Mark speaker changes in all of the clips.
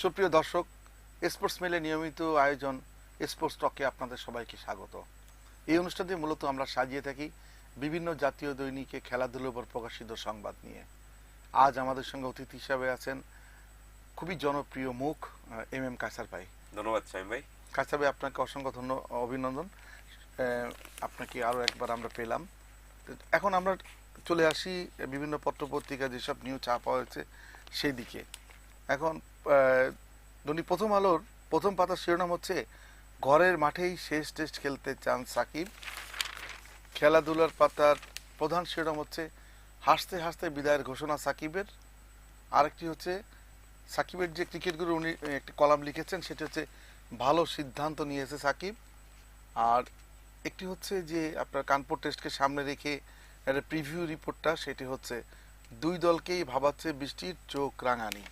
Speaker 1: সুপ্রিয় দর্শক স্পোর্টস মেলে নিয়মিত আয়োজন স্পোর্টস টকে আপনাদের সবাইকে স্বাগত। এই অনুষ্ঠানটি মূলত আমরা সাজিয়ে থাকি বিভিন্ন জাতীয় দৈনিকে খেলাধুলোর উপর প্রকাশিত সংবাদ নিয়ে। আজ আমাদের সঙ্গে অতিথি হিসাবে আছেন খুবই জনপ্রিয় মুখ এম এম কাসার ভাই।
Speaker 2: ধন্যবাদ সাইম ভাই।
Speaker 1: কাসার ভাই আপনাকে অসংখ্য ধন্য অভিনন্দন। আপনাকে আরও একবার আমরা পেলাম। এখন আমরা চলে আসি বিভিন্ন পত্রপত্রিকা যেসব নিউজ ছাপা হয়েছে সেই দিকে এখন দৈনিক প্রথম আলোর প্রথম পাতার শিরোনাম হচ্ছে, ঘরের মাঠেই শেষ টেস্ট খেলতে চান সাকিব। খেলাধুলার পাতার প্রধান শিরোনাম হচ্ছে, হাসতে হাসতে বিদায়ের ঘোষণা সাকিবের। আরেকটি হচ্ছে, সাকিবের যে ক্রিকেট গুরু উনি একটি কলাম লিখেছেন, সেটি হচ্ছে, ভালো সিদ্ধান্ত নিয়েছে সাকিব। আর একটি হচ্ছে যে, আপনার কানপুর টেস্টকে সামনে রেখে একটা প্রিভিউ রিপোর্টটা সেটি হচ্ছে, দুই দলকেই ভাবাচ্ছে বৃষ্টির চোখ রাঙানি।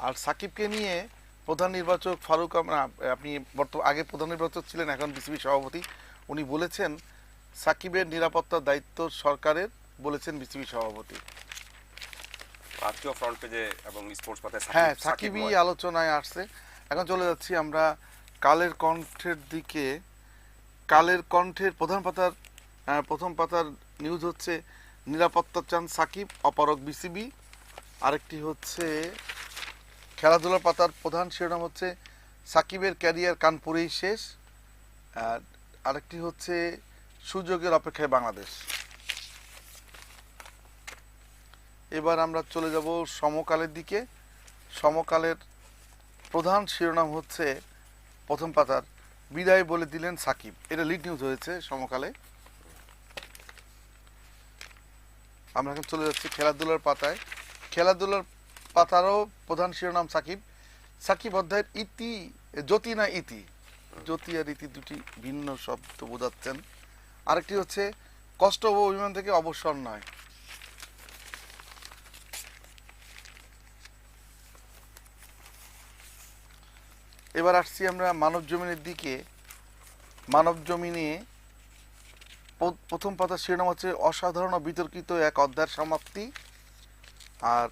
Speaker 1: আর সাকিবকে নিয়ে প্রধান নির্বাচক ফারুক আপনি বর্তমান আগে প্রধান নির্বাচক ছিলেন এখন বিসিবি সভাপতি। উনি বলেছেন সাকিবের নিরাপত্তার দায়িত্ব সরকারের বলেছেন বিসিবি সভাপতি।
Speaker 2: আজকেও ফ্রন্ট পেজে এবং স্পোর্টস সাকিব-
Speaker 1: হ্যাঁ সাকিবই আলোচনায় আসছে। এখন চলে যাচ্ছি আমরা কালের কণ্ঠের দিকে। কালের কণ্ঠের প্রধান পাতার প্রথম পাতার নিউজ হচ্ছে নিরাপত্তা চান সাকিব অপারক বিসিবি। আরেকটি হচ্ছে খেলাধুলার পাতার প্রধান শিরোনাম হচ্ছে সাকিবের ক্যারিয়ার কানপুরেই শেষ, আর আরেকটি হচ্ছে সুযোগের অপেক্ষায় বাংলাদেশ। এবার আমরা চলে যাব সমকালের দিকে। সমকালের প্রধান শিরোনাম হচ্ছে প্রথম পাতার বিদায় বলে দিলেন সাকিব। এটা লিড নিউজ হয়েছে সমকালে। আমরা এখন চলে যাচ্ছি খেলাধুলার পাতায়। খেলাধুলার পাতারও প্রধান শিরোনাম সাকিব। সাকিব অধ্যায়ের ইতি, জ্যোতি না ইতি? জ্যোতি আর ইতি দুটি ভিন্ন শব্দ বোঝাচ্ছেন। আরেকটি হচ্ছে, কষ্ট ও অভিমান থেকে অবসর নয়। এবার আসছি আমরা মানব জমিনের দিকে। মানব জমিনে প্রথম পাতা শিরোনাম হচ্ছে, অসাধারণ বিতর্কিত এক অধ্যায়ের সমাপ্তি। আর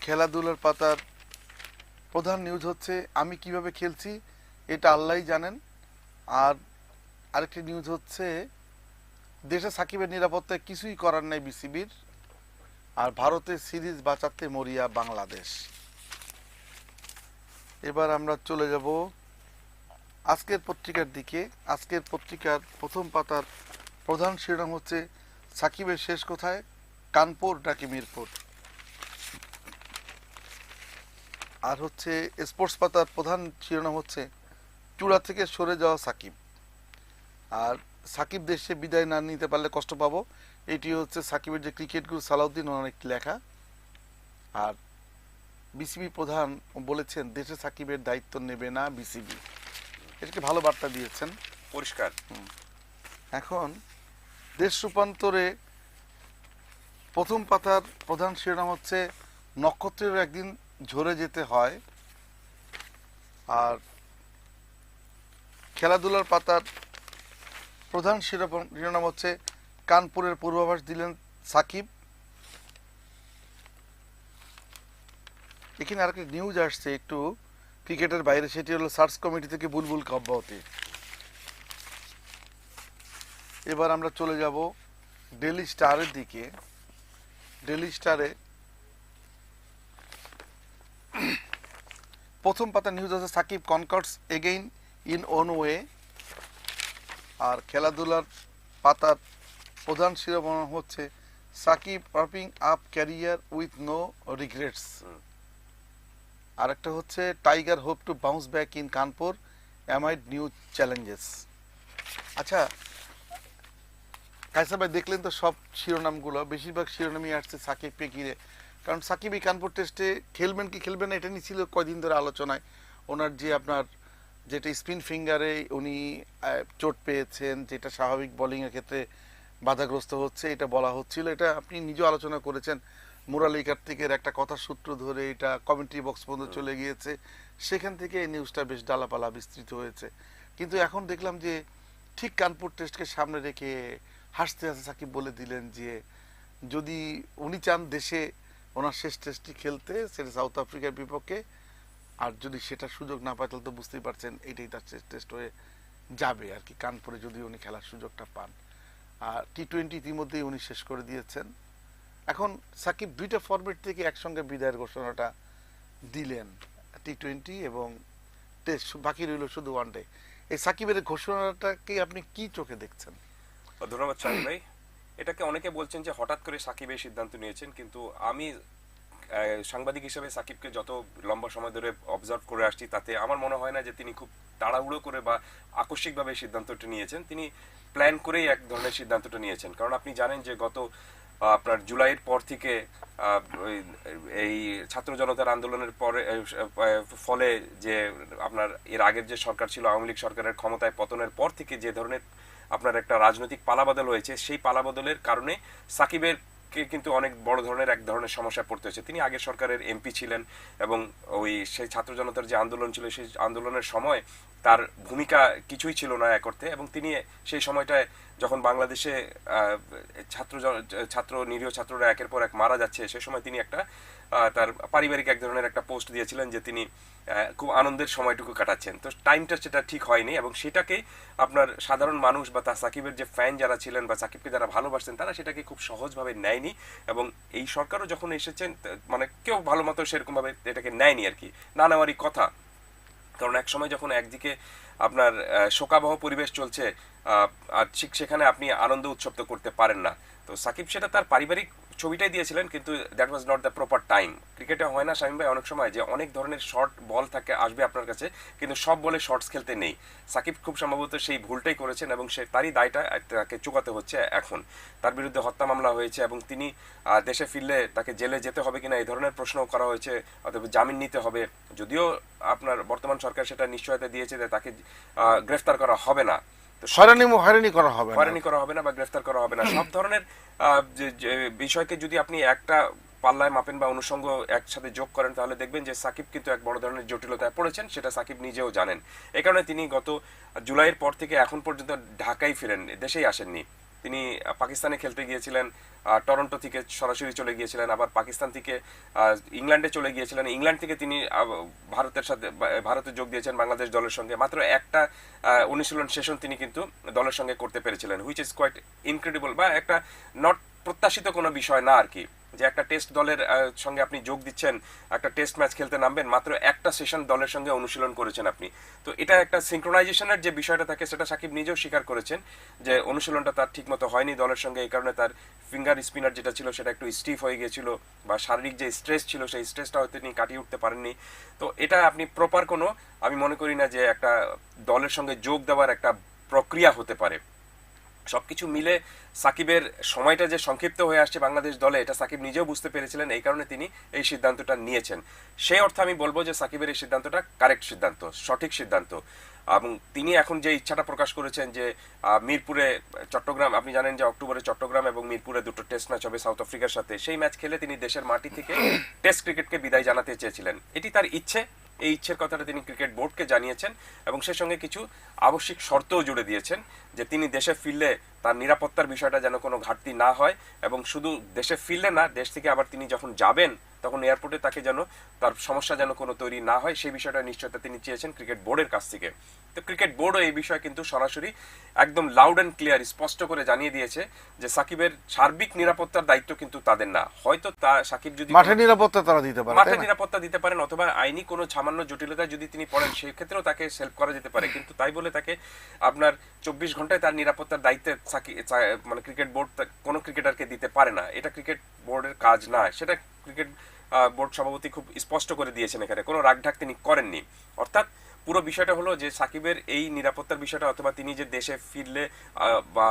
Speaker 1: খেলাধুলার পাতার প্রধান নিউজ হচ্ছে, আমি কীভাবে খেলছি, এটা আল্লাহই জানেন। আর আরেকটি নিউজ হচ্ছে, দেশে সাকিবের নিরাপত্তায় কিছুই করার নেই বিসিবির, আর ভারতের সিরিজ বাঁচাতে মরিয়া বাংলাদেশ। এবার আমরা চলে যাব আজকের পত্রিকার দিকে। আজকের পত্রিকার প্রথম পাতার প্রধান শিরোনাম হচ্ছে, সাকিবের শেষ কোথায়? কানপুর নাকি মিরপুর? আর হচ্ছে স্পোর্টস পাতার প্রধান শিরোনাম হচ্ছে চূড়া থেকে সরে যাওয়া সাকিব। আর সাকিব দেশে বিদায় না নিতে পারলে কষ্ট পাবো। এটি হচ্ছে সাকিবের যে ক্রিকেট গুরু সালাউদ্দিন ওনার একটি লেখা। আর বিসিবি প্রধান বলেছেন দেশে সাকিবের দায়িত্ব নেবে না বিসিবি এটাকে ভালো বার্তা দিয়েছেন।
Speaker 2: পরিষ্কার।
Speaker 1: এখন দেশ রূপান্তরে প্রথম পাতার প্রধান শিরোনাম হচ্ছে নক্ষত্রের একদিন ঝরে যেতে হয়। আর খেলাধুলার পাতার প্রধান শিরোনাম শিরোনাম হচ্ছে কানপুরের পূর্বাভাস দিলেন সাকিব। এখানে আরেকটি নিউজ আসছে একটু ক্রিকেটের বাইরে, সেটি হলো সার্চ কমিটি থেকে বুলবুল অব্যাহতি এবার আমরা চলে যাব ডেলি স্টারের দিকে। ডেলি স্টারে প্রথম পাতা নিউজ আছে Shakib conquers again in own way আর খেলাধুলার পাতার প্রধান শিরোনাম হচ্ছে Shakib wrapping up career with no regrets. আরেকটা হচ্ছে tiger hope to bounce back in Kanpur amid new challenges আচ্ছা কায়সা ভাই দেখলেন তো সব শিরোনামগুলো? বেশিরভাগ শিরোনামই আসছে সাকিবকে ঘিরে। কারণ সাকিব এই কানপুর টেস্টে খেলবেন কি খেলবেন না এটা নিয়ে ছিল কয়দিন ধরে আলোচনায়। ওনার যে আপনার যেটা স্পিন ফিঙ্গারে উনি চোট পেয়েছেন যেটা স্বাভাবিক বোলিংয়ের ক্ষেত্রে বাধাগ্রস্ত হচ্ছে এটা বলা হচ্ছিল। এটা আপনি নিজেও আলোচনা করেছেন। মুরালি কার্তিকের একটা কথার সূত্র ধরে এটা কমেন্ট্রি বক্স পর্যন্ত চলে গিয়েছে। সেখান থেকে এই নিউজটা বেশ ডালাপালা বিস্তৃত হয়েছে। কিন্তু এখন দেখলাম যে ঠিক কানপুর টেস্টকে সামনে রেখে হাসতে হাসতে সাকিব বলে দিলেন যে যদি উনি চান দেশে ওনার শেষ টেস্টটি খেলতে সেটা সাউথ আফ্রিকার বিপক্ষে। আর যদি সেটা সুযোগ না পায়, তাহলে তো বুঝতেই পারছেন, এটাই তার শেষ টেস্ট হয়ে যাবে আর কি কানপুরে যদি উনি খেলার সুযোগটা পান। আর টি টোয়েন্টি ইতিমধ্যেই উনি শেষ করে দিয়েছেন। এখন সাকিব দুইটা ফরম্যাট থেকে একসঙ্গে বিদায়ের ঘোষণাটা দিলেন টি টোয়েন্টি এবং টেস্ট, বাকি রইল শুধু ওয়ান ডে এই সাকিবের ঘোষণাটাকে আপনি কি চোখে দেখছেন?
Speaker 2: ধন্যবাদ ভাই। এটাকে অনেকে বলছেন যে হঠাৎ করে সাকিব এই সিদ্ধান্ত নিয়েছেন, কিন্তু আমি সাংবাদিক হিসেবে সাকিবকে যত লম্বা সময় ধরে অবজার্ভ করে আসছি, তাতে আমার মনে হয় না যে তিনি খুব তাড়াহুড়ো করে বা আকস্মিকভাবে সিদ্ধান্তটি নিয়েছেন। তিনি প্ল্যান করেই এক ধরনের সিদ্ধান্তটা নিয়েছেন। কারণ আপনি জানেন যে গত আপনার জুলাইয়ের পর থেকে এই ছাত্র জনতার আন্দোলনের পরে ফলে যে আপনার এর আগের যে সরকার ছিল, আওয়ামী লীগ সরকারের ক্ষমতায় পতনের পর থেকে যে ধরনের আপনার একটা রাজনৈতিক পালাবদল হয়েছে, সেই পালাবদলের কারণে সাকিবের কে কিন্তু অনেক বড় ধরনের এক ধরনের সমস্যা পড়তে হয়েছে। তিনি আগের সরকারের এমপি ছিলেন এবং ওই সেই ছাত্র জনতার যে আন্দোলন ছিল, সেই আন্দোলনের সময় তার ভূমিকা কিছুই ছিল না এক অর্থে, এবং তিনি সেই সময়টায় যখন বাংলাদেশে ছাত্র ছাত্র, নিরীহ ছাত্ররা একের পর এক মারা যাচ্ছে, সে সময় তিনি একটা তার পারিবারিক এক ধরনের একটা পোস্ট দিয়েছিলেন যে তিনি খুব আনন্দের সময়টুকু কাটাচ্ছেন। তো টাইমটা সেটা ঠিক হয়নি, এবং সেটাকে আপনার সাধারণ মানুষ বা তার সাকিবের যে ফ্যান যারা ছিলেন বা সাকিবকে যারা ভালোবাসতেন, তারা সেটাকে খুব সহজভাবে নেয়নি, এবং এই সরকারও যখন এসেছেন মানে কেউ ভালো মতো সেরকমভাবে এটাকে নেয়নি আর কি। না নেওয়ারই কথা। কারণ এক সময় যখন একদিকে আপনার শোকাবহ পরিবেশ চলছে আর ঠিক সেখানে আপনি আনন্দ উৎসব তো করতে পারেন না। তো সাকিব সেটা তার পারিবারিক ছবিটাই দিয়েছিলেন, কিন্তু that was not the proper time ক্রিকেটে হয় না, শামিম ভাই, অনেক সময় যে অনেক ধরনের শর্ট বল থাকে, আসবে আপনার কাছে, কিন্তু সব বলে শর্টস খেলতে নেই। সাকিব খুব সম্ভবত সেই ভুলটাই করেছেন এবং সে তারই দায়টা তাকে চুকাতে হচ্ছে এখন। তার বিরুদ্ধে হত্যা মামলা হয়েছে এবং তিনি দেশে ফিরলে তাকে জেলে যেতে হবে কিনা, এই ধরনের প্রশ্নও করা হয়েছে, অথবা জামিন নিতে হবে। যদিও আপনার বর্তমান সরকার সেটা নিশ্চয়তা দিয়েছে যে তাকে গ্রেফতার করা হবে না। সব
Speaker 1: হয়রানি করা হবে
Speaker 2: হয়রানি করা হবে না বা গ্রেফতার করা হবে না। সব ধরনের বিষয়কে যদি আপনি একটা পাল্লায় মাপেন বা অনুষঙ্গ একসাথে যোগ করেন, তাহলে দেখবেন যে সাকিব কিন্তু এক বড় ধরনের জটিলতায় পড়েছেন, সেটা সাকিব নিজেও জানেন। এ কারণে তিনি গত জুলাইয়ের পর থেকে এখন পর্যন্ত ঢাকায় ফিরেন দেশেই আসেননি। তিনি পাকিস্তানে খেলতে গিয়েছিলেন টরন্টো থেকে সরাসরি চলে গিয়েছিলেন, আবার পাকিস্তান থেকে ইংল্যান্ডে চলে গিয়েছিলেন। ইংল্যান্ড থেকে তিনি ভারতের সাথে ভারতে যোগ দিয়েছেন বাংলাদেশ দলের সঙ্গে। মাত্র একটা অনুশীলন সেশন তিনি কিন্তু দলের সঙ্গে করতে পেরেছিলেন হুইচ ইজ কোয়াইট ইনক্রেডিবল বা একটা নট প্রত্যাশিত কোনো বিষয় না আর কি। যে একটা টেস্ট দলের সঙ্গে আপনি যোগ দিচ্ছেন, একটা টেস্ট ম্যাচ খেলতে নামবেন, মাত্র একটা সেশন দলের সঙ্গে অনুশীলন করেছেন আপনি। তো এটা একটা সিঙ্ক্রোনাইজেশনের যে বিষয়টা থাকে, সেটা সাকিব নিজেও স্বীকার করেছেন যে অনুশীলনটা তার ঠিকমতো হয়নি দলের সঙ্গে, এই কারণে তার ফিঙ্গার স্পিনার যেটা ছিল, সেটা একটু স্টিফ হয়ে গিয়েছিল বা শারীরিক যে স্ট্রেস ছিল, সেই স্ট্রেসটা হয়তো তিনি কাটিয়ে উঠতে পারেননি। তো এটা আপনি প্রপার কোনো, আমি মনে করি না যে একটা দলের সঙ্গে যোগ দেওয়ার একটা প্রক্রিয়া হতে পারে। সবকিছু মিলে সাকিবের সময়টা যে সংক্ষিপ্ত হয়ে আসছে বাংলাদেশ দলে এটা সাকিব নিজেও বুঝতে পেরেছিলেন এই কারণে তিনি এই সিদ্ধান্তটা নিয়েছেন। সেই অর্থে আমি বলব যে সাকিবের এই সিদ্ধান্তটা কারেক্ট সিদ্ধান্ত সঠিক সিদ্ধান্ত। এবং তিনি এখন যে ইচ্ছাটা প্রকাশ করেছেন যে মিরপুরে চট্টগ্রাম আপনি জানেন যে অক্টোবরে চট্টগ্রাম এবং মিরপুরে দুটো টেস্ট ম্যাচ হবে সাউথ আফ্রিকার সাথে। সেই ম্যাচ খেলে তিনি দেশের মাটি থেকে টেস্ট ক্রিকেটকে বিদায় জানাতে চেয়েছিলেন। এটি তার ইচ্ছে এই ইচ্ছের কথাটা তিনি ক্রিকেট বোর্ডকে জানিয়েছেন এবং সে সঙ্গে কিছু আবশ্যিক শর্তও জুড়ে দিয়েছেন যে তিনি দেশে ফিরলে তার নিরাপত্তার বিষয়টা যেন কোনো ঘাটতি না হয় এবং শুধু দেশে ফিরলে না, দেশ থেকে আবার তিনি যখন যাবেন তখন এয়ারপোর্টে তাকে যেন তার সমস্যা যেন কোনো তৈরি না হয় সেই বিষয়টা নিশ্চয়তা তিনি চেয়েছেন ক্রিকেট বোর্ডের কাছ থেকে। তো ক্রিকেট বোর্ডও এই বিষয়ে কিন্তু সরাসরি একদম লাউড অ্যান্ড ক্লিয়ার স্পষ্ট করে জানিয়ে দিয়েছে যে সাকিবের সার্বিক নিরাপত্তার দায়িত্ব কিন্তু তাদের না। হয়তো তা সাকিব যদি
Speaker 1: মাঠে নিরাপত্তা তারা দিতে পারে
Speaker 2: মাঠে নিরাপত্তা দিতে পারেন অথবা আইনি কোনো সামান্য জটিলতায় যদি তিনি পড়েন সেক্ষেত্রেও তাকে সেলফ করা যেতে পারে। কিন্তু তাই বলে তাকে আপনার চব্বিশ ঘন্টায় তার নিরাপত্তার দায়িত্বে সাকি- মানে ক্রিকেট বোর্ড কোনো ক্রিকেটারকে দিতে পারে না। এটা ক্রিকেট বোর্ডের কাজ না। সেটা ক্রিকেট বোর্ড সভাপতি খুব স্পষ্ট করে দিয়েছেন এখানে। কোনো রাগঢাক তিনি করেননি। অর্থাৎ পুরো বিষয়টা হলো যে সাকিবের এই নিরাপত্তার বিষয়টা অথবা তিনি যে দেশে ফিরলে বা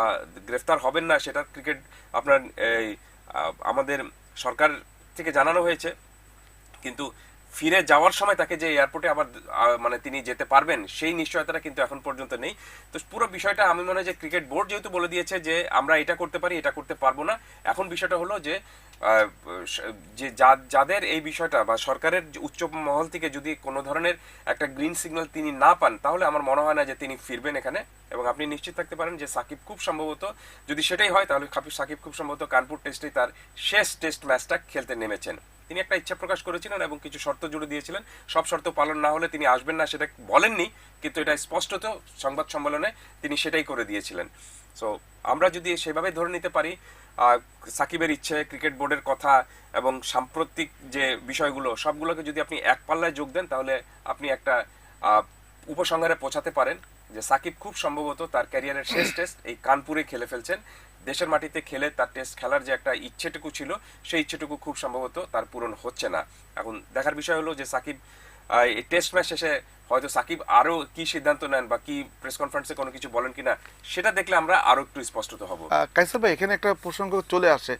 Speaker 2: গ্রেফতার হবেন না সেটা ক্রিকেট আপনার আমাদের সরকার থেকে জানানো হয়েছে। কিন্তু ফিরে যাওয়ার সময় তাকে যে এয়ারপোর্টে আবার মানে তিনি যেতে পারবেন, সেই নিশ্চয়তাটা কিন্তু এখন পর্যন্ত নেই। তো পুরো বিষয়টা আমি মনে হয় যে ক্রিকেট বোর্ড যেহেতু বলে দিয়েছে যে আমরা এটা করতে পারি, এটা করতে পারব না, এখন বিষয়টা হলো যে যে যাদের এই বিষয়টা বা সরকারের উচ্চ মহল থেকে যদি কোনো ধরনের একটা গ্রিন সিগন্যাল তিনি না পান, তাহলে আমার মনে হয় না যে তিনি ফিরবেন এখানে। এবং আপনি নিশ্চিত থাকতে পারেন যে সাকিব খুব সম্ভবত, যদি সেটাই হয়, তাহলে সাকিব খুব সম্ভবত কানপুর টেস্টেই তার শেষ টেস্ট ম্যাচটা খেলতে নেমেছেন। তিনি একটা ইচ্ছা প্রকাশ করেছিলেন এবং কিছু শর্ত জুড়ে দিয়েছিলেন। সব শর্ত পালন না হলে তিনি আসবেন না সেটা বলেননি, কিন্তু এটা স্পষ্টত সংবাদ সম্মেলনে তিনি সেটাই করে দিয়েছিলেন। সো আমরা যদি সেভাবে ধরে নিতে পারি সাকিবের ইচ্ছে ক্রিকেট বোর্ডের কথা এবং সাম্প্রতিক যে বিষয়গুলো সবগুলোকে যদি আপনি এক পাল্লায় যোগ দেন তাহলে আপনি একটা উপসংহারে পৌঁছাতে পারেন যে সাকিব খুব সম্ভবত তার ক্যারিয়ারের শেষ টেস্ট এই কানপুরে খেলে ফেলছেন। দেশের মাটিতে খেলে তার টেস্ট খেলার যে একটা ইচ্ছেটুকু ছিল সেই ইচ্ছেটুকু খুব সম্ভবত তার পূরণ হচ্ছে না। এখন দেখার বিষয় হলো যে সাকিব টেস্ট ম্যাচ শেষে হয়তো সাকিব আরও কি সিদ্ধান্ত নেন বা কি প্রেস কনফারেন্সে কোনো কিছু বলেন কিনা, সেটা দেখলে আমরা আরও একটু স্পষ্টত হব।
Speaker 1: কাইসার ভাই, এখানে একটা প্রসঙ্গ চলে আসে।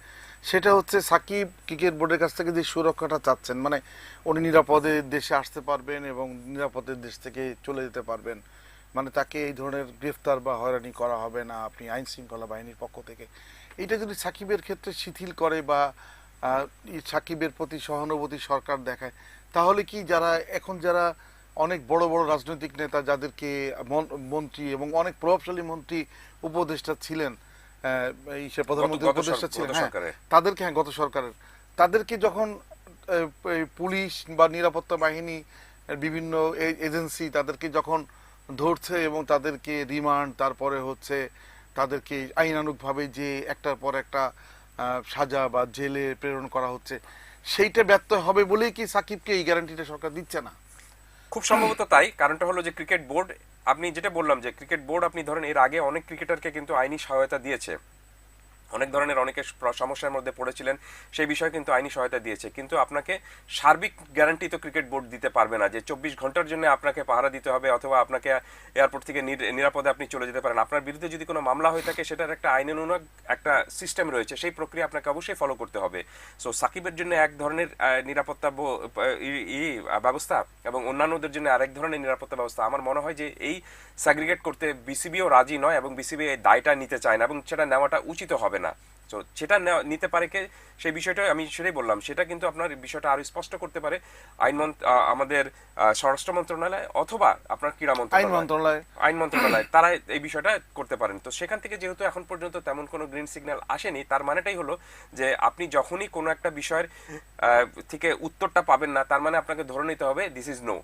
Speaker 1: সেটা হচ্ছে সাকিব ক্রিকেট বোর্ডের কাছ থেকে যে সুরক্ষাটা চাচ্ছেন মানে উনি নিরাপদে দেশে আসতে পারবেন এবং নিরাপদে দেশ থেকে চলে যেতে পারবেন। মানে তাকে এই ধরনের গ্রেফতার বা হয়রানি করা হবে না, আপনি আইন শৃঙ্খলা বাহিনীর পক্ষ থেকে। এটা যদি সাকিবের ক্ষেত্রে শিথিল করে বা সাকিবের প্রতি সহানুভূতি সরকার দেখায়। তাহলে কি যারা এখন যারা অনেক বড় বড় রাজনৈতিক নেতা যাদেরকে মন্ত্রী এবং অনেক প্রভাবশালী মন্ত্রী উপদেষ্টা ছিলেন প্রধানমন্ত্রী উপদেষ্টা ছিলেন হ্যাঁ তাদেরকে হ্যাঁ গত সরকারের। তাদেরকে যখন পুলিশ বা নিরাপত্তা বাহিনী বিভিন্ন এজেন্সি তাদেরকে যখন ধরছে এবং তাদেরকে রিমান্ড তারপরে হচ্ছে তাদেরকে আইনানুগভাবে যে একটার পর একটা সাজা বা জেলে প্রেরণ করা হচ্ছে, সেইটা ব্যর্থ হবে বলেই কি সাকিবকে এই গ্যারান্টিটা সরকার দিচ্ছে না?
Speaker 2: খুব সম্ভবত তাই, কারণটা হলো যে ক্রিকেট বোর্ড আপনি যেটা বললাম যে ক্রিকেট বোর্ড আপনি ধরেন এর আগে অনেক ক্রিকেটারকে কিন্তু আইনি সহায়তা দিয়েছে। অনেক ধরনের অনেকে সমস্যার মধ্যে পড়েছিলেন, সেই বিষয়ে কিন্তু আইনি সহায়তা দিয়েছে। কিন্তু আপনাকে সার্বিক গ্যারান্টি তো ক্রিকেট বোর্ড দিতে পারবে না যে চব্বিশ ঘণ্টার জন্য আপনাকে পাহারা দিতে হবে অথবা আপনাকে এয়ারপোর্ট থেকে নিরাপদে আপনি চলে যেতে পারেন। আপনার বিরুদ্ধে যদি কোনো মামলা হয়ে থাকে, সেটার একটা আইন আইনানুগ একটা সিস্টেম রয়েছে, সেই প্রক্রিয়া আপনাকে অবশ্যই ফলো করতে হবে। সো সাকিবের জন্য এক ধরনের নিরাপত্তা ব্যবস্থা এবং অন্যান্যদের জন্য আরেক ধরনের নিরাপত্তা ব্যবস্থা। আমার মনে হয় যে এই স্যাগ্রিগেট করতে বিসিবিও রাজি নয় এবং বিসিবি এই দায়টা নিতে চায় না এবং সেটা নেওয়াটা উচিত হবে না। তো সেটা নিতে পারে কে সেই বিষয়টা আমি সেটাই বললাম। সেটা কিন্তু আপনার বিষয়টা আরও স্পষ্ট করতে পারে আইন আমাদের স্বরাষ্ট্র মন্ত্রণালয় অথবা আপনার ক্রীড়া মন্ত্রণালয়। আইন মন্ত্রণালয়। তারা এই বিষয়টা করতে পারেন। তো সেখান থেকে যেহেতু এখন পর্যন্ত তেমন কোনো গ্রিন সিগন্যাল আসেনি তার মানেটাই হলো যে আপনি যখনই কোনো একটা বিষয়ের আহ, থেকে উত্তরটা পাবেন না তার মানে আপনাকে ধরে নিতে হবে দিস ইজ নো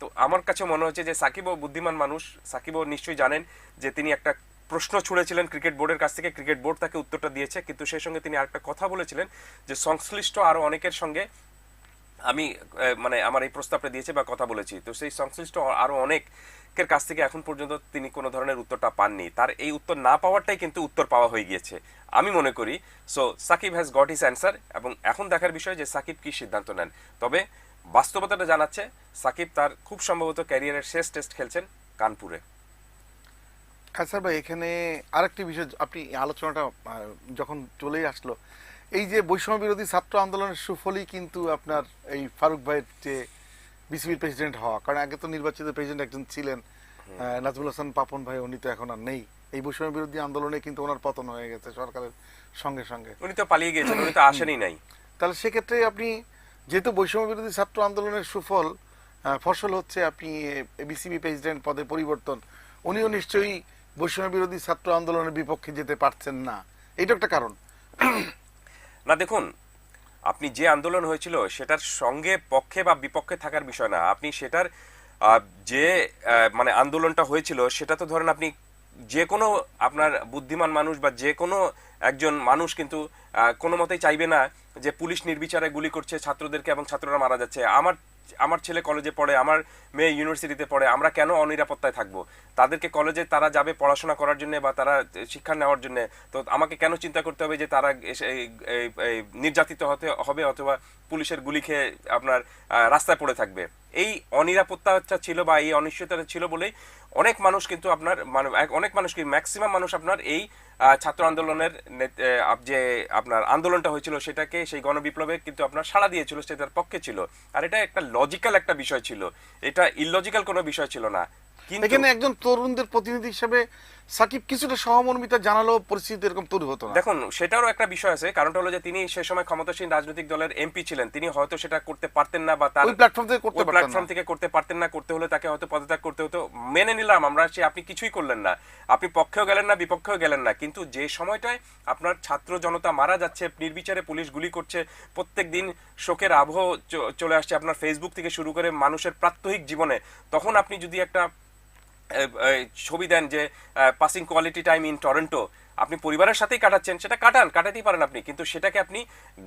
Speaker 2: তো আমার কাছে মনে হচ্ছে যে সাকিবও বুদ্ধিমান মানুষ সাকিবও নিশ্চয়ই জানেন যে তিনি একটা প্রশ্ন ছুড়েছিলেন ক্রিকেট বোর্ডের কাছ থেকে। ক্রিকেট বোর্ড তাকে উত্তরটা দিয়েছে, কিন্তু সেই সঙ্গে তিনি আরেকটা কথা বলেছিলেন যে সংশ্লিষ্ট আরও অনেকের সঙ্গে আমি মানে আমার এই প্রস্তাবটা দিয়েছে বা কথা বলেছি। তো সেই সংশ্লিষ্ট আরও অনেকের কাছ থেকে এখন পর্যন্ত তিনি কোনো ধরনের উত্তরটা পাননি। তার এই উত্তর না পাওয়াটাই কিন্তু উত্তর পাওয়া হয়ে গিয়েছে, আমি মনে করি। So, Shakib has got his answer এবং এখন দেখার বিষয় যে সাকিব কি সিদ্ধান্ত নেন। তবে বাস্তবতাটা জানাচ্ছে, সাকিব তার খুব সম্ভবত ক্যারিয়ারের শেষ টেস্ট খেলছেন কানপুরে।
Speaker 1: আচ্ছা ভাই এখানে আরেকটি বিষয় আপনি আলোচনাটা যখন চলেই আসলো এই যে বৈষম্য বিরোধী ছাত্র আন্দোলনের সুফলই কিন্তু আপনার এই ফারুক ভাইয়ের যে বিসিবির প্রেসিডেন্ট হওয়া। কারণ আগে তো নির্বাচিত প্রেসিডেন্ট একজন ছিলেন নাজমুল হাসান পাপন ভাই উনি তো এখন আর নেই। এই বৈষম্য বিরোধী আন্দোলনে কিন্তু ওনার পতন হয়ে গেছে সরকারের সঙ্গে সঙ্গে।
Speaker 2: উনি তো পালিয়ে গিয়েছেন উনি তো আসেনই নাই।
Speaker 1: তাহলে সেক্ষেত্রে আপনি যেহেতু বৈষম্য বিরোধী ছাত্র আন্দোলনের সুফল ফসল হচ্ছে আপনি বিসিবি প্রেসিডেন্ট পদে পরিবর্তন উনিও নিশ্চয়ই বৈষম্য বিরোধী ছাত্র আন্দোলনের বিপক্ষে যেতে পারছেন না। এটা একটা কারণ।
Speaker 2: না, দেখুন, আপনি যে আন্দোলন হয়েছিল সেটার সঙ্গে পক্ষে বা বিপক্ষে থাকার বিষয় না। আপনি সেটার যে মানে আন্দোলনটা হয়েছিল সেটা তো ধরেন আপনি যে কোনো আপনার বুদ্ধিমান মানুষ বা যে কোনো একজন মানুষ কিন্তু কোনো মতেই চাইবে না যে পুলিশ নির্বিচারে গুলি করছে ছাত্রদেরকে এবং ছাত্ররা মারা যাচ্ছে। আমার আমার ছেলে কলেজে পড়ে, আমার মেয়ে ইউনিভার্সিটিতে পড়ে, আমরা কেন অনিরাপত্তায় থাকব? তাদেরকে কলেজে তারা যাবে পড়াশোনা করার জন্য বা তারা শিক্ষা নেওয়ার জন্য, তো আমাকে কেন চিন্তা করতে হবে যে তারা নির্যাতিত হতে, হবে অথবা পুলিশের গুলি খেয়ে আপনার রাস্তায় পড়ে থাকবে? এই অনিরাপত্তাটা ছিল বা এই অনিশ্চয়তাটা ছিল বলেই অনেক মানুষ কিন্তু আপনার অনেক মানুষ কি ম্যাক্সিমাম মানুষ আপনার এই ছাত্র আন্দোলনের যে আপনার আন্দোলনটা হয়েছিল সেটাকে সেই গণবিপ্লবে কিন্তু আপনার সাড়া দিয়েছিল সে তার পক্ষে ছিল। আর এটা একটা লজিক্যাল একটা বিষয় ছিল। এটা ইললজিক্যাল কোনো বিষয় ছিল না। কিন্তু
Speaker 1: এখানে একজন তরুণদের প্রতিনিধি হিসেবে সাকিব কিছুটা সহমর্মিতা জানালো পরিস্থিতি এরকম তৈরি হতো না।
Speaker 2: দেখুন সেটারও একটা বিষয় আছে কারণটা হলো যে তিনি সে সময় ক্ষমতাসীন রাজনৈতিক দলের এমপি ছিলেন। তিনি হয়তো সেটা করতে পারতেন না বা তার
Speaker 1: প্ল্যাটফর্ম থেকে করতে পারতেন
Speaker 2: প্ল্যাটফর্ম থেকে করতে পারতেন না করতে হলে তাকে হয়তো পদত্যাগ করতে হতো। মেনে নিলাম আমরা সে আপনি কিছুই করলেন না। আপনি পক্ষেও গেলেন না বিপক্ষেও গেলেন না। কিন্তু যে সময়টায় আপনার ছাত্র জনতা মারা যাচ্ছে নির্বিচারে পুলিশ গুলি করছে প্রত্যেক দিন শোকের আবহ চলে আসছে আপনার ফেসবুক থেকে শুরু করে মানুষের প্রাত্যহিক জীবনে তখন আপনি যদি একটা ছবি দেন যে passing quality time in Toronto আপনি পরিবারের সাথেই কাটাচ্ছেন, সেটা কাটান, কাটাতেই পারেন আপনি, কিন্তু সেটাকে আপনি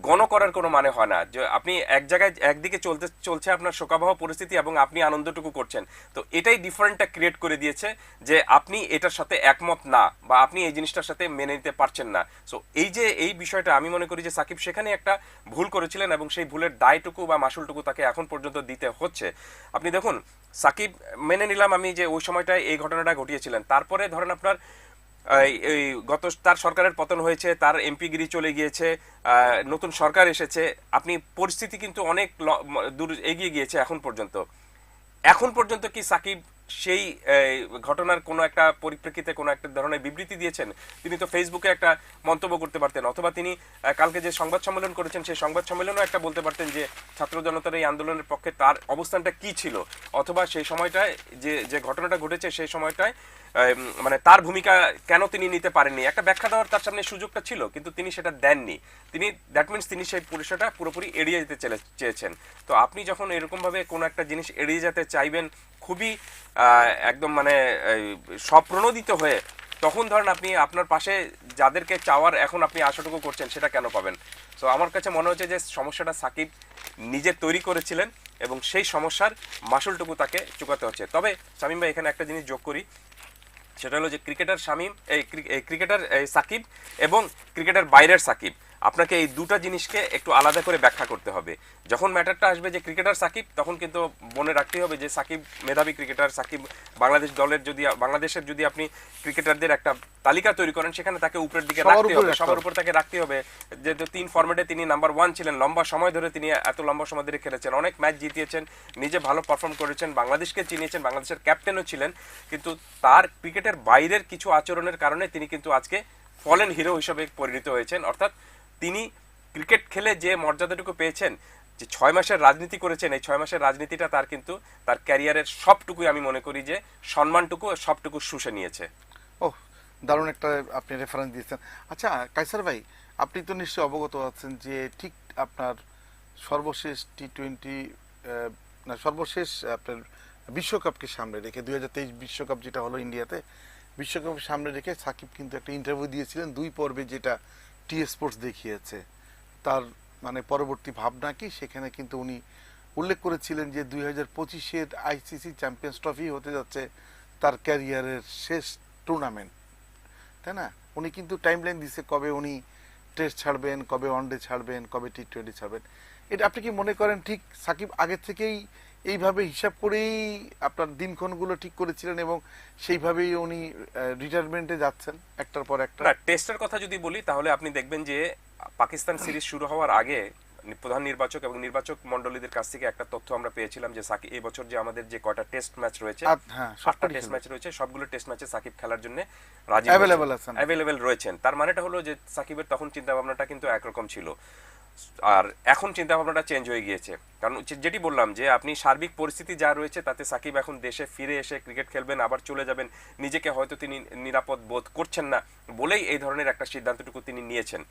Speaker 2: গণ করার কোনো মানে হয় না। যে আপনি এক জায়গায় একদিকে চলতে, চলছে আপনার শোকাবহ পরিস্থিতি এবং আপনি আনন্দটুকু করছেন। তো এটাই ডিফারেন্টটা ক্রিয়েট করে দিয়েছে যে আপনি এটার সাথে একমত না বা আপনি এই জিনিসটার সাথে মেনে নিতে পারছেন না। সো এই যে এই বিষয়টা আমি মনে করি যে সাকিব সেখানে একটা ভুল করেছিলেন এবং সেই ভুলের দায়টুকু বা মাসুলটুকু তাকে এখন পর্যন্ত দিতে হচ্ছে। আপনি দেখুন, সাকিব মেনে নিলাম আমি যে ওই সময়টায় এই ঘটনাটা ঘটিয়েছিলেন। তারপরে ধরেন আপনার এই গত তার সরকারের পতন হয়েছে, তার এমপিগিরি চলে গিয়েছে নতুন সরকার এসেছে। আপনি পরিস্থিতি কিন্তু অনেক দূর এগিয়ে গিয়েছে এখন পর্যন্ত। এখন পর্যন্ত কি সাকিব সেই ঘটনার কোনো একটা পরিপ্রেক্ষিতে কোনো একটা ধরনের বিবৃতি দিয়েছেন? তিনি তো ফেসবুকে একটা মন্তব্য করতে পারতেন। অথবা তিনি কালকে যে সংবাদ সম্মেলন করেছেন, সেই সংবাদ সম্মেলনেও একটা বলতে পারতেন যে ছাত্র জনতার এই আন্দোলনের পক্ষে তার অবস্থানটা কি ছিল? অথবা সেই সময়টায় যে যে ঘটনাটা ঘটেছে, সেই সময়টায় মানে তার ভূমিকা কেন তিনি নিতে পারেননি? একটা ব্যাখ্যা দেওয়ার তার সামনে সুযোগটা ছিল, কিন্তু তিনি সেটা দেননি। তিনি দ্যাট মিনস তিনি সেই বিষয়টা পুরোপুরি এড়িয়ে যেতে চেয়েছেন। তো আপনি যখন এরকমভাবে কোনো একটা জিনিস এড়িয়ে যেতে চাইবেন খুবই একদম মানে স্বপ্রণোদিত হয়ে তখন ধরেন আপনি আপনার পাশে যাদেরকে চাওয়ার এখন আপনি আশাটুকু করছেন সেটা কেন পাবেন? তো আমার কাছে মনে হচ্ছে যে সমস্যাটা সাকিব নিজে তৈরি করেছিলেন এবং সেই সমস্যার মাসুলটুকু তাকে চুকাতে হচ্ছে। তবে শামীম ভাই, এখানে একটা জিনিস যোগ করি। সেটা হলো যে ক্রিকেটার শামীম, এই ক্রিকেটার সাকিব এবং ক্রিকেটার বাইরের সাকিব। আপনাকে এই দুটো জিনিসকে একটু আলাদা করে ব্যাখ্যা করতে হবে। যখন ম্যাটারটা আসবে যে ক্রিকেটার সাকিব তখন কিন্তু মনে রাখতে হবে যে সাকিব মেধাবী ক্রিকেটার সাকিব বাংলাদেশ দলের যদি বাংলাদেশের যদি আপনি ক্রিকেটারদের একটা তালিকা তৈরি করেন সেখানে তাকে উপরের দিকে রাখতে হবে সবার উপর তাকে রাখতে হবে। যেহেতু তিন ফরম্যাটে তিনি নাম্বার ওয়ান ছিলেন লম্বা সময় ধরে তিনি এত লম্বা সময় ধরে খেলেছেন অনেক ম্যাচ জিতিয়েছেন নিজে ভালো পারফর্ম করেছেন বাংলাদেশকে চিনিয়েছেন বাংলাদেশের ক্যাপ্টেনও ছিলেন কিন্তু তার ক্রিকেটের বাইরের কিছু আচরণের কারণে তিনি কিন্তু আজকে ফলেন হিরো হিসেবে পরিণত হয়েছেন। অর্থাৎ তিনি ক্রিকেট খেলে যে মর্যাদাটুকু পেয়েছেন, যে ছয় মাসের রাজনীতি করেছেন, এই ছয় মাসের রাজনীতিটা তার কিন্তু তার ক্যারিয়ারের সবটুকুই আমি মনে করি যে সম্মানটুকু সবটুকু শুষে নিয়েছে।
Speaker 1: ও দারুণ একটা আপনি রেফারেন্স দিয়েছেন। আচ্ছা কাইসার ভাই, আপনি তো নিশ্চয়ই অবগত আছেন যে ঠিক আপনার সর্বশেষ টি টোয়েন্টি না, সর্বশেষ আপনার বিশ্বকাপকে সামনে রেখে, দুই বিশ্বকাপ যেটা হলো ইন্ডিয়াতে বিশ্বকাপের সামনে রেখে সাকিব কিন্তু একটা ইন্টারভিউ দিয়েছিলেন দুই পর্বে যেটা টি স্পোর্টস দেখিয়েছে। তার মানে পরবর্তী ভাবনা কি? সেখানে কিন্তু উনি উল্লেখ করেছিলেন যে দুই হাজার পঁচিশের আইসিসি চ্যাম্পিয়ন্স ট্রফি হতে যাচ্ছে তার ক্যারিয়ারের শেষ টুর্নামেন্ট। তাই না? উনি কিন্তু টাইম লাইন দিচ্ছে কবে উনি টেস্ট ছাড়বেন, কবে ওয়ানডে ছাড়বেন, কবে টি টোয়েন্টি ছাড়বেন। এটা আপনি কি মনে করেন ঠিক সাকিব আগে থেকেই এইভাবে হিসাব করেই আপনার দিনক্ষণগুলো ঠিক করেছিলেন এবং সেইভাবেই উনি রিটায়ারমেন্টে যাচ্ছেন, একটার পর একটা।
Speaker 2: টেস্টের কথা যদি বলি, তাহলে আপনি দেখবেন যে পাকিস্তান সিরিজ শুরু হওয়ার আগে প্রধান নির্বাচক এবং নির্বাচক মন্ডলীদের কাছ থেকে একটা তথ্য আমরা পেয়েছিলাম যে সাকিব এই বছর যে আমাদের যে কয়টা টেস্ট ম্যাচ রয়েছে
Speaker 1: হ্যাঁ
Speaker 2: আটটা টেস্ট ম্যাচ রয়েছে সবগুলো টেস্ট ম্যাচে সাকিব খেলার জন্য রাজি। অ্যাভেলেবেল রয়েছেন। তার মানেটা হলো যে সাকিবের তখন চিন্তা ভাবনাটা কিন্তু একরকম ছিল। আর এখন চিন্তা ভাবনাটা চেঞ্জ হয়ে গিয়েছে। কারণ যেটি বললাম যে আপনি সার্বিক পরিস্থিতি যা রয়েছে তাতে সাকিব এখন দেশে ফিরে এসে ক্রিকেট খেলবেন আবার চলে যাবেন। নিজেকে হয়তো তিনি নিরাপদ বোধ করছেন না বলেই এই ধরনের একটা সিদ্ধান্তটুকু তিনি নিয়েছেন।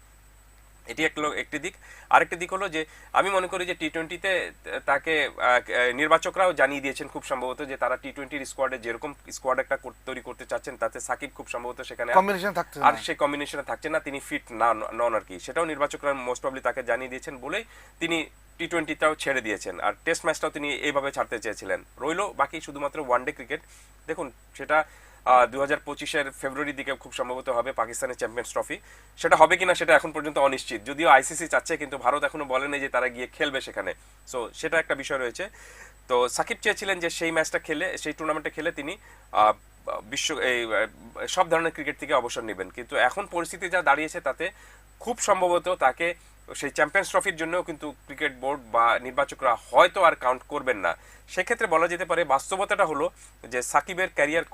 Speaker 2: এটি এক একটি দিক। আরেকটি দিক হলো যে আমি মনে করি যে টি টোয়েন্টিতে তাকে নির্বাচকরাও জানিয়ে দিয়েছেন খুব সম্ভবত যে তারা টি টোয়েন্টির স্কোয়াডে যেরকম স্কোয়াড একটা তৈরি করতে চাচ্ছেন তাতে সাকিব খুব সম্ভবত সেখানে আর সেই কম্বিনেশনে থাকছে না। তিনি ফিট না নন আর কি। সেটাও নির্বাচকরা মোস্ট প্রবলি তাকে জানিয়ে দিয়েছেন বলেই তিনি টি টোয়েন্টিটাও ছেড়ে দিয়েছেন। আর টেস্ট ম্যাচটাও তিনি এইভাবে ছাড়তে চেয়েছিলেন। রইল বাকি শুধুমাত্র ওয়ানডে ক্রিকেট দেখুন সেটা দু হাজার পঁচিশের ফেব্রুয়ারির দিকে খুব সম্ভবত হবে পাকিস্তানের চ্যাম্পিয়ন্স ট্রফি। সেটা হবে কিনা সেটা এখন পর্যন্ত অনিশ্চিত। যদিও আইসিসি চাচ্ছে, কিন্তু ভারত এখনও বলেনি যে তারা গিয়ে খেলবে সেখানে। সো সেটা একটা বিষয় রয়েছে। তো, সাকিব চেয়েছিলেন যে সেই ম্যাচটা খেলে, সেই টুর্নামেন্টে খেলে তিনি বিশ্ব, এই সব ধরনের ক্রিকেট থেকে অবসর নেবেন। কিন্তু এখন পরিস্থিতি যা দাঁড়িয়েছে তাতে খুব সম্ভবত তাকে সেই চ্যাম্পিয়ন্স ট্রফির জন্য কিন্তু ক্রিকেট বোর্ড বা নির্বাচকরা হয়তো আর কাউন্ট করবেন না। সেক্ষেত্রে বলা যেতে পারে বাস্তবতাটা হলো যে সাকিবের ক্যারিয়ার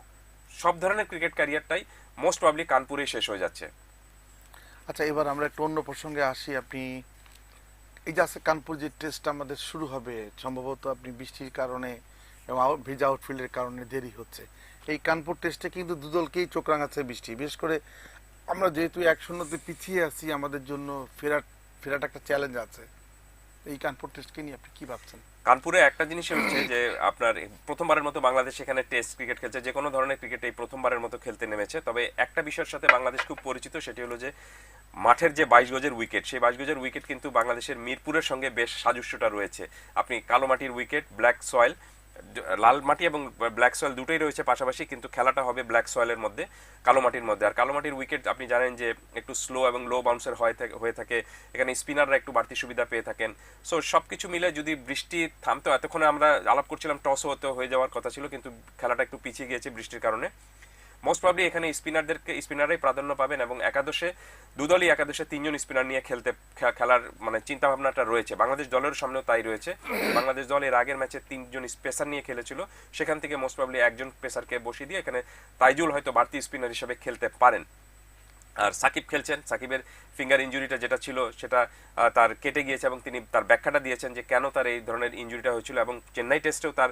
Speaker 2: সব ধরনের ক্রিকেট ক্যারিয়ারটাই মোস্ট প্রবলি কানপুরেই শেষ হয়ে যাচ্ছে।
Speaker 1: আচ্ছা এবার আমরা একটু অন্য প্রসঙ্গে আসি। আপনি, এই যে আজকে কানপুর যে টেস্ট আমাদের শুরু হবে, সম্ভবত আপনি বৃষ্টির কারণে এবং ভেজা আউটফিল্ডের কারণে দেরি হচ্ছে। এই কানপুর টেস্টে কিন্তু দুদলকেই চোখ রাঙাচ্ছে বৃষ্টি। বিশেষ করে আমরা যেহেতু এক শূন্যতে পিছিয়ে আছি, আমাদের জন্য ফেরার ফেরাটা একটা চ্যালেঞ্জ আছে। এই কানপুর টেস্টকে নিয়ে আপনি কি ভাবছেন?
Speaker 2: কানপুরে একটা জিনিস হচ্ছে যে, আপনার প্রথমবারের মতো বাংলাদেশ এখানে টেস্ট ক্রিকেট খেলছে। যে কোনো ধরনের ক্রিকেট এই প্রথমবারের মতো খেলতে নেমেছে। তবে একটা বিষয়ের সাথে বাংলাদেশ খুব পরিচিত, সেটি হলো যে, মাঠের যে বাইশ গজের উইকেট সেই বাইশ গজের উইকেট কিন্তু বাংলাদেশের মিরপুরের সঙ্গে বেশ সাজস্যটা রয়েছে। আপনি কালো মাটির উইকেট ব্ল্যাক সয়েল লাল মাটি এবং ব্ল্যাক সয়েল দুটোই রয়েছে পাশাপাশি, কিন্তু খেলাটা হবে ব্ল্যাক সয়েলের মধ্যে, কালো মাটির মধ্যে। আর কালো মাটির উইকেট আপনি জানেন যে একটু স্লো এবং লো বাউন্সের হয়ে থাকে এখানে স্পিনাররা একটু বাড়তি সুবিধা পেয়ে থাকেন। সো সব কিছু মিলে যদি বৃষ্টি থামতো, এতক্ষণে আমরা আলাপ করছিলাম টস হতে হয়ে যাওয়ার কথা ছিল, কিন্তু খেলাটা একটু পিছিয়ে গিয়েছে বৃষ্টির কারণে। মোস্ট প্রবলি এখানে স্পিনারদেরকে, স্পিনাররাই প্রাধান্য পাবেন এবং একাদশে দুদলই একাদশে তিনজন স্পিনার নিয়ে খেলতে খেলার মানে চিন্তা ভাবনাটা রয়েছে। বাংলাদেশ দলের সামনেও তাই রয়েছে। বাংলাদেশ দল এর আগের ম্যাচে তিনজন স্পেসার নিয়ে খেলেছিল। সেখান থেকে মোস্ট প্রবলি একজন পেসারকে বসিয়ে দিয়ে এখানে তাইজুল হয়তো বাড়তি স্পিনার হিসেবে খেলতে পারেন। আর সাকিব খেলছেন। সাকিবের ফিঙ্গার ইঞ্জুরিটা যেটা ছিল, সেটা তার কেটে গিয়েছে এবং তিনি তার ব্যাখ্যাটা দিয়েছেন যে কেন তার এই ধরনের ইঞ্জুরিটা হয়েছিল এবং চেন্নাই টেস্টেও তার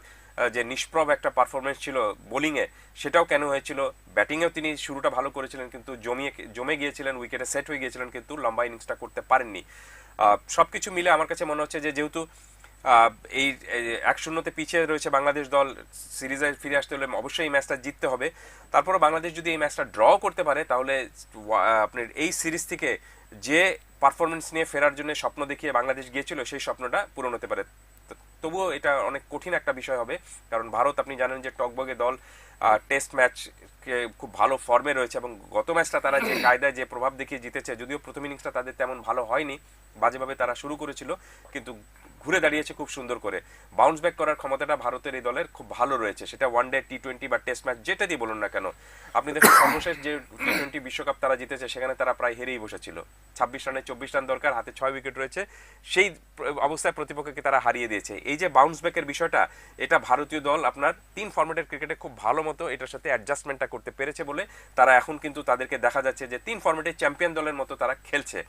Speaker 2: যে নিষ্প্রভ একটা পারফরমেন্স ছিল বোলিংয়ে সেটাও কেন হয়েছিল? ব্যাটিংয়েও তিনি শুরুটা ভালো করেছিলেন কিন্তু জমিয়ে, জমে গিয়েছিলেন উইকেটে সেট হয়ে গিয়েছিলেন কিন্তু লম্বা ইনিংসটা করতে পারেননি। সব কিছু মিলে আমার কাছে মনে হচ্ছে যে যেহেতু এই এক শূন্যতে পিছিয়ে রয়েছে বাংলাদেশ দল। সিরিজে ফিরে আসতে হলে অবশ্যই এই ম্যাচটা জিততে হবে। তারপরও বাংলাদেশ যদি এই ম্যাচটা ড্র করতে পারে, তাহলে আপনার এই সিরিজ থেকে যে পারফরমেন্স নিয়ে ফেরার জন্য স্বপ্ন দেখিয়ে বাংলাদেশ গিয়েছিল, সেই স্বপ্নটা পূরণ হতে পারে। তবুও এটা অনেক কঠিন একটা বিষয় হবে, কারণ ভারত আপনি জানেন যে টকবগে দল টেস্ট ম্যাচ খুব ভালো ফর্মে রয়েছে এবং গত ম্যাচটা তারা যে কায়দায় যে প্রভাব দেখিয়ে জিতেছে, যদিও প্রথম ইনিংসটা তাদের তেমন ভালো হয়নি, বাজেভাবে তারা শুরু করেছিল, কিন্তু ঘুরে দাঁড়িয়েছে খুব সুন্দর করে। বাউন্স ব্যাক করার ক্ষমতাটা ভারতের এই দলের খুব ভালো রয়েছে। সেটা ওয়ান ডে টি টোয়েন্টি বা টেস্ট ম্যাচ যেটা দিয়ে বলুন না কেন। আপনি দেখুন, সর্বশেষ যে টি টোয়েন্টি বিশ্বকাপ তারা জিতেছে, সেখানে তারা প্রায় হেরেই বসেছিল। ছাব্বিশ রানে চব্বিশ রান দরকার, হাতে ছয় উইকেট রয়েছে। সেই অবস্থায় প্রতিপক্ষকে তারা হারিয়ে দিয়েছে। এই যে বাউন্স ব্যাকের বিষয়টা, এটা ভারতীয় দল আপনার তিন ফরম্যাটের ক্রিকেটে খুব ভালো মতো এটার সাথে অ্যাডজাস্টমেন্টটা করতে পেরেছে বলে তারা এখন কিন্তু তাদেরকে দেখা যাচ্ছে যে তিন ফরম্যাটের চ্যাম্পিয়ন দলের মতো তারা খেলছে।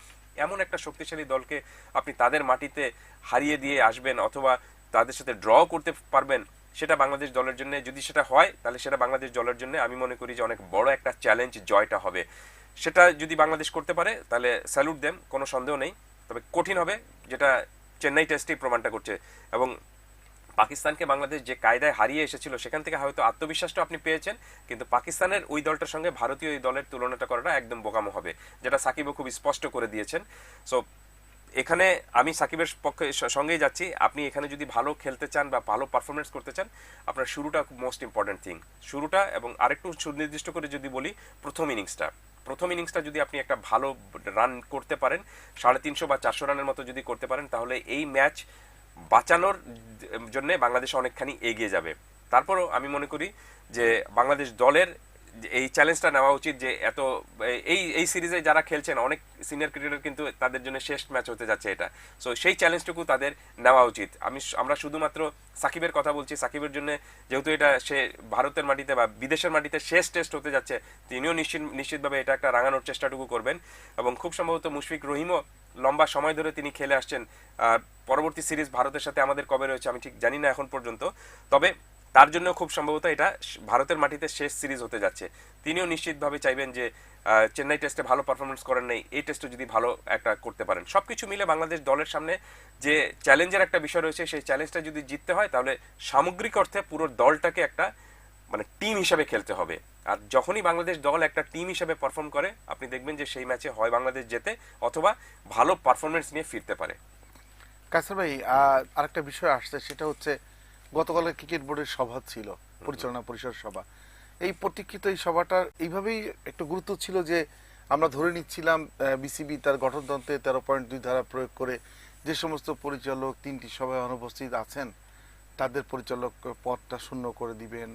Speaker 2: এমন একটা শক্তিশালী দলকে আপনি তাদের মাটিতে হারিয়ে দিয়ে আসবেন অথবা তাদের সাথে ড্র করতে পারবেন, সেটা বাংলাদেশ দলের জন্য যদি সেটা হয়, তাহলে সেটা বাংলাদেশ দলের জন্য আমি মনে করি যে অনেক বড় একটা চ্যালেঞ্জ জয়টা হবে। সেটা যদি বাংলাদেশ করতে পারে, তাহলে স্যালুট দেম কোনো সন্দেহ নেই। তবে কঠিন হবে, যেটা চেন্নাই টেস্টেই প্রমাণটা করছে। এবং পাকিস্তানকে বাংলাদেশ যে কায়দায় হারিয়ে এসেছিল, সেখান থেকে হয়তো আত্মবিশ্বাসটা আপনি পেয়েছেন, কিন্তু পাকিস্তানের ওই দলটার সঙ্গে ভারতীয় এই দলের তুলনাটা করাটা একদম বোকামো হবে, যেটা সাকিবও খুব স্পষ্ট করে দিয়েছেন। সো এখানে আমি সাকিবের পক্ষে সঙ্গেই যাচ্ছি। আপনি এখানে যদি ভালো খেলতে চান বা ভালো পারফরমেন্স করতে চান, আপনার শুরুটা মোস্ট ইম্পর্টেন্ট থিং শুরুটা এবং আরেকটু সুনির্দিষ্ট করে যদি বলি, প্রথম ইনিংসটা। প্রথম ইনিংসটা যদি আপনি একটা ভালো রান করতে পারেন, সাড়ে তিনশো বা চারশো রানের মতো যদি করতে পারেন, তাহলে এই ম্যাচ বাঁচানোর জন্য বাংলাদেশ অনেকখানি এগিয়ে যাবে। তারপরও আমি মনে করি যে বাংলাদেশ দলের এই চ্যালেঞ্জটা নেওয়া উচিত যে এত, এই এই সিরিজে যারা খেলছেন, অনেক সিনিয়র ক্রিকেটার কিন্তু তাদের জন্য শেষ ম্যাচ হতে যাচ্ছে এটা। সো সেই চ্যালেঞ্জটুকু তাদের নেওয়া উচিত। আমি আমরা শুধুমাত্র সাকিবের কথা বলছি। সাকিবের জন্য যেহেতু এটা সে ভারতের মাটিতে বা বিদেশের মাটিতে শেষ টেস্ট হতে যাচ্ছে, তিনিও নিশ্চিত নিশ্চিতভাবে এটা একটা রাঙানোর চেষ্টাটুকু করবেন। এবং খুব সম্ভবত মুশফিক রহিমও লম্বা সময় ধরে তিনি খেলে আসছেন। পরবর্তী সিরিজ ভারতের সাথে আমাদের কবে রয়েছে আমি ঠিক জানি না এখন পর্যন্ত। তবে তার জন্য খুব সম্ভবত এটা ভারতের মাটিতে শেষ সিরিজ হতে যাচ্ছে। তিনিও নিশ্চিতভাবে চাইবেন যে চেন্নাই টেস্টে ভালো পারফরমেন্স করেন নাই, এই টেস্টে যদি ভালো একটা করতে পারেন। সবকিছু মিলে বাংলাদেশ দলের সামনে যে চ্যালেঞ্জের একটা বিষয় রয়েছে, সেই চ্যালেঞ্জটা যদি জিততে হয়, তাহলে সামগ্রিক অর্থে পুরো দলটাকে একটা মানে টিম হিসাবে খেলতে হবে। আর যখনই বাংলাদেশ দল একটা টিম হিসাবে পারফর্ম করে, আপনি দেখবেন যে সেই ম্যাচে হয় বাংলাদেশ জেতে অথবা ভালো পারফরমেন্স নিয়ে ফিরতে পারে।
Speaker 1: কাসার ভাই আরেকটা বিষয় আসছে, সেটা হচ্ছে গতকালের ক্রিকেট বোর্ডের সভা ছিল, পরিচালনা পরিষদ সভা। এই প্রতীক্ষিত এই সভাটার এইভাবেই একটু গুরুত্ব ছিল যে, আমরা ধরে নিচ্ছিলাম বিসিবি তার গঠনতন্ত্রে তেরো পয়েন্ট দুই ধারা প্রয়োগ করে যে সমস্ত পরিচালক তিনটি সভায় অনুপস্থিত আছেন, তাদের পরিচালক পদটা শূন্য করে দিবেন।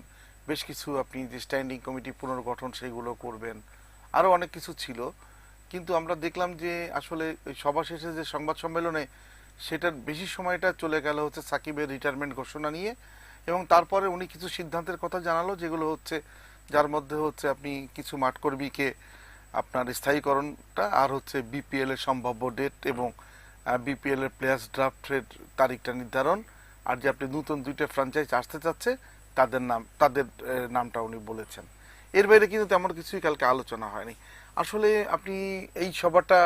Speaker 1: বেশ কিছু আপনি যে স্ট্যান্ডিং কমিটি পুনর্গঠন সেগুলো করবেন। আরও অনেক কিছু ছিল। কিন্তু আমরা দেখলাম যে, আসলে সভা শেষে যে সংবাদ সম্মেলনে সেটার বেশি সময়টা চলে গেল হচ্ছে সাকিবের রিটায়ারমেন্ট ঘোষণা নিয়ে এবং তারপরে উনি কিছু সিদ্ধান্তের কথা জানালো, যেগুলো হচ্ছে যার মধ্যে হচ্ছে আপনি কিছু মাঠ কর্মীকে আপনার স্থায়ীকরণটা আর হচ্ছে বিপিএল এর সম্ভাব্য ডেট এবং বিপিএল এর প্লেয়ার্স ড্রাফটের তারিখটা নির্ধারণ আর যে আপনি নতুন দুইটা ফ্র্যাঞ্চাইজ আসতে চাচ্ছে, তাদের নাম, তাদের নামটা উনি বলেছেন। এর বাইরে কিন্তু তেমন কিছুই কালকে আলোচনা হয়নি। আসলে আপনি এই সভাটা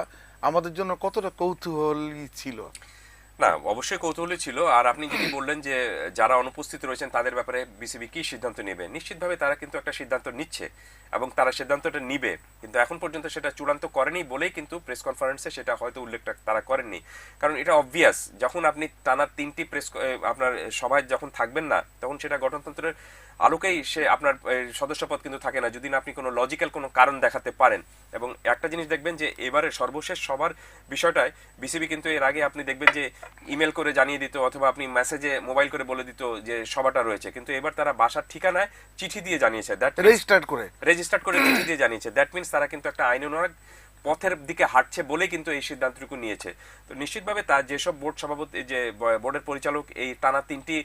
Speaker 1: আমাদের জন্য কতটা কৌতূহলী ছিল?
Speaker 2: না, অবশ্যই কৌতূহলী ছিল। আর আপনি যদি বললেন যে, যারা অনুপস্থিত রয়েছেন, তাদের ব্যাপারে বিসিবি কি সিদ্ধান্ত নেবে? নিশ্চিতভাবে তারা কিন্তু একটা সিদ্ধান্ত নিচ্ছে এবং তারা সিদ্ধান্তটা নিবে। কিন্তু এখন পর্যন্ত সেটা চূড়ান্ত করেনি বলেই কিন্তু প্রেস কনফারেন্সে সেটা হয়তো উল্লেখটা তারা করেননি। কারণ এটা অবভিয়াস যখন আপনি টানা তিনটি প্রেস আপনার সভায় যখন থাকবেন না, তখন সেটা গঠনতন্ত্রের আলোকেই সে আপনার সদস্যপদ কিন্তু থাকে না যদি না আপনি কোনো লজিক্যাল কোনো কারণ দেখাতে পারেন। এবং একটা জিনিস দেখবেন যে এবারে সর্বশেষ সবার বিষয়টায় বিসিবি কিন্তু এর আগে আপনি দেখবেন যে ইমেল করে জানিয়ে দিত অথবা আপনি মেসেজে মোবাইল করে বলে দিত যে সভাটা রয়েছে। কিন্তু এবার তারা বাসার ঠিকানায় চিঠি দিয়ে জানিয়েছে। দ্যাট
Speaker 1: রেজিস্টার্ড করে।
Speaker 2: রেজিস্টার্ড করে চিঠি দিয়ে জানিয়েছে। দ্যাট মিনস তারা কিন্তু একটা আইনানুগ পথের দিকে হাঁটছে বলে কিন্তু এই সিদ্ধান্তটুকু নিয়েছে। তো নিশ্চিতভাবে তার যেসব বোর্ড সভাপতি, যে বোর্ডের পরিচালক এই টানা তিনটি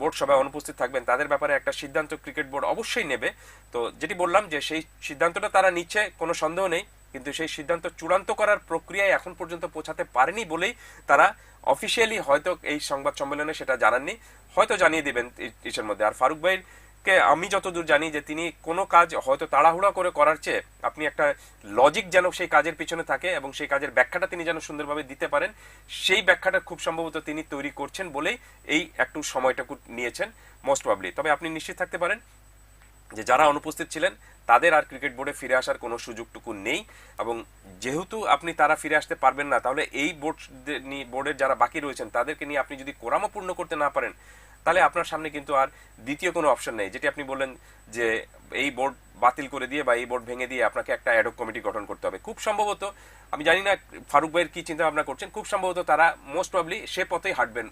Speaker 2: বোর্ড সভায় অনুপস্থিত থাকবেন, তাদের ব্যাপারে একটা সিদ্ধান্ত ক্রিকেট বোর্ড অবশ্যই নেবে। তো যেটি বললাম যে সেই সিদ্ধান্তটা তারা নিচ্ছে, কোনো সন্দেহ নেই, কিন্তু সেই সিদ্ধান্ত চূড়ান্ত করার প্রক্রিয়ায় এখন পর্যন্ত পৌঁছাতে পারেনি বলেই তারা অফিসিয়ালি হয়তো এই সংবাদ সম্মেলনে সেটা জানাননি। হয়তো জানিয়ে দিবেন ইসের মধ্যে। আর ফারুক ভাইয়ের কে আমি যতদূর জানি যে তিনি কোনো কাজ হয়তো তাড়াহুড়া করে করার চেয়ে আপনি একটা লজিক যেন সেই কাজের পিছনে থাকে এবং সেই কাজের ব্যাখ্যাটা তিনি যেন সুন্দরভাবে দিতে পারেন, সেই ব্যাখ্যাটা খুব সম্ভবত তিনি তৈরি করছেন বলেই এই একটু সময়টুকু নিয়েছেন মোস্ট প্রবলি তবে আপনি নিশ্চিত থাকতে পারেন যে যারা অনুপস্থিত ছিলেন, তাদের আর ক্রিকেট বোর্ডে ফিরে আসার কোনো সুযোগটুকু নেই এবং যেহেতু আপনি তারা ফিরে আসতে পারবেন না, তাহলে এই বোর্ড বোর্ডের যারা বাকি রয়েছেন, তাদেরকে নিয়ে আপনি যদি কোরামো পূর্ণ করতে না পারেন তাহলে আপনার সামনে কিন্তু আর দ্বিতীয় কোনো অপশন নেই। যেটি আপনি বললেন যে এই বোর্ড বাতিল করে দিয়ে বা এই বোর্ড ভেঙে দিয়ে আপনাকে একটা অ্যাডক কমিটি গঠন করতে হবে। খুব সম্ভবত আমি জানি না ফারুক ভাইয়ের কি চিন্তা ভাবনা করছেন খুব সম্ভবত তারা মোস্ট প্রবলি সে পথেই হাঁটবেন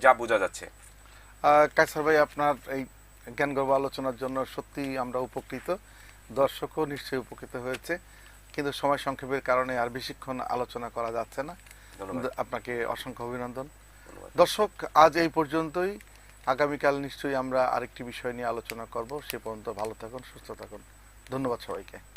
Speaker 2: যা বোঝা যাচ্ছে।
Speaker 1: আহ, কায়সার ভাই আপনার এই জ্ঞানগর্ভ আলোচনার জন্য সত্যি আমরা উপকৃত। দর্শকও নিশ্চয়ই উপকৃত হয়েছে। কিন্তু সময় সংক্ষেপের কারণে আর বেশিক্ষণ আলোচনা করা যাচ্ছে না। আপনাকে অসংখ্য অভিনন্দন। দর্শক আজ এই পর্যন্তই। আগামীকাল নিশ্চয়ই আমরা আরেকটি বিষয় নিয়ে আলোচনা করব। সে পর্যন্ত ভালো থাকুন, সুস্থ থাকুন। ধন্যবাদ সবাইকে।